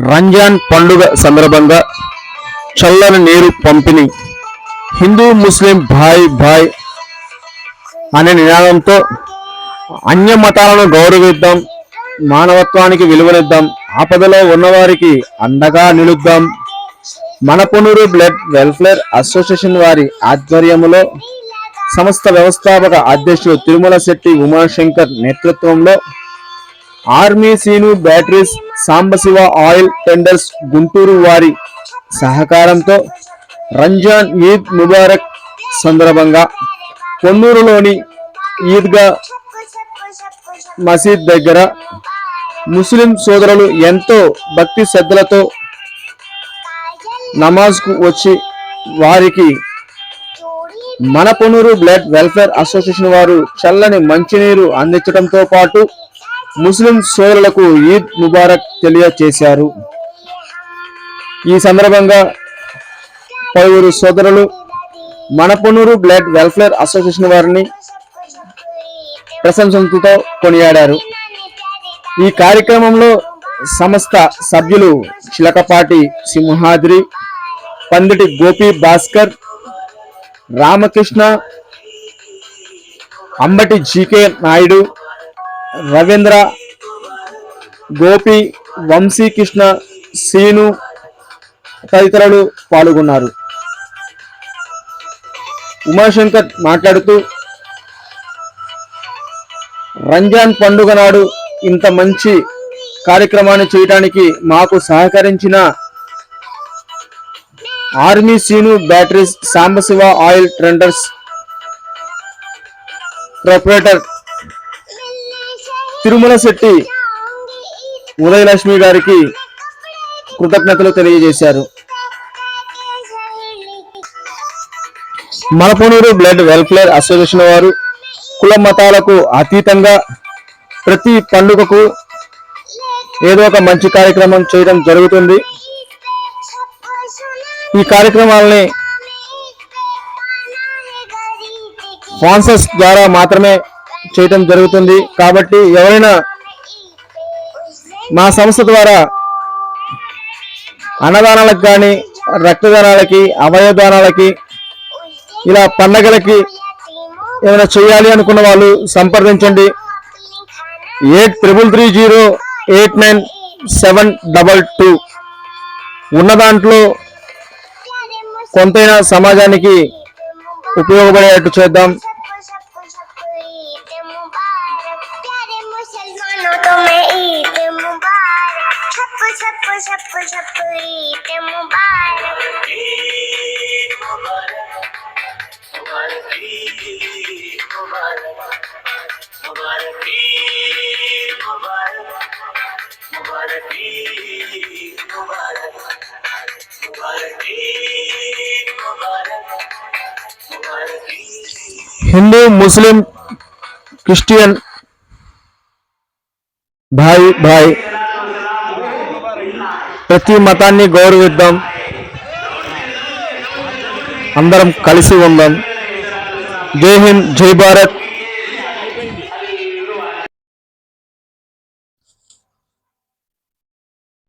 రంజాన్ పండుగ సందర్భంగా చల్లని నీరు పంపిణీ. హిందూ ముస్లిం భాయ్ భాయ్ అనే నినాదంతో అన్య మతాలను గౌరవిద్దాం మానవత్వానికి విలువనిద్దాం ఆపదలో ఉన్నవారికి అండగా నిలుద్దాం. మనపునూరు బ్లడ్ వెల్ఫేర్ అసోసియేషన్ వారి ఆధ్వర్యంలో సంస్థ వ్యవస్థాపక అధ్యక్షుడు తిరుమల శెట్టి ఉమాశంకర్ నేతృత్వంలో army Seenu batteries Sambasiva oil traders Guntur వారి సహకారంతో రంజాన్ ఈద్ ముబారక్ సందర్భంగా పొన్నూరులోని ఈద్గా మసీద్ దగ్గర ముస్లిం సోదరులు ఎంతో భక్తి శ్రద్ధలతో నమాజ్కు వచ్చి వారికి మన పొనూరు బ్లడ్ వెల్ఫేర్ అసోసియేషన్ వారు చల్లని మంచినీరు అందించడంతో పాటు ముస్లిం సోదరులకు ఈద్ ముబారక్ తెలియచేశారు. ఈ సందర్భంగా పలువురు సోదరులు మణపునూరు బ్లడ్ వెల్ఫేర్ అసోసియేషన్ వారిని ప్రశంసలతో కొనియాడారు. ఈ కార్యక్రమంలో సంస్థ సభ్యులు చిలకపాటి సింహాద్రి పందిటి గోపి భాస్కర్ రామకృష్ణ అంబటి జీకే నాయుడు రవీంద్ర గోపి వంశీకృష్ణ సీను తదితరులు పాల్గొన్నారు. ఉమాశంకర్ మాట్లాడుతూ రంజాన్ పండుగ నాడు ఇంత మంచి కార్యక్రమాన్ని చేయడానికి మాకు సహకరించిన army Seenu batteries Sambasiva oil traders proprietor Tirumala Shetty Udayalakshmi గారికి కృతజ్ఞతలు తెలియజేశారు. మలపనూరు బ్లడ్ వెల్ఫేర్ అసోసియేషన్ వారు కుల మతాలకు అతీతంగా ప్రతి పండుగకు ఏదో ఒక మంచి కార్యక్రమం చేయడం జరుగుతుంది. ఈ కార్యక్రమాలని స్పాన్సర్స్ ద్వారా మాత్రమే చేయటం జరుగుతుంది. కాబట్టి ఎవరైనా మా సంస్థ ద్వారా అన్నదానాలకు కానీ రక్తదానాలకి అవయవదానాలకి ఇలా పండగలకి ఏమైనా చేయాలి అనుకున్న వాళ్ళు సంప్రదించండి. Eight triple three zero eight nine seven double two. ఉన్న దాంట్లో కొంతైనా సమాజానికి ఉపయోగపడేటట్టు చేద్దాం. सबको सबको ईद मुबारक हिंदू मुस्लिम क्रिश्चियन भाई भाई ప్రతి మతాన్ని గౌరవిద్దాం. అందరం కలిసి ఉందాం. జై హింద్ జై భారత్.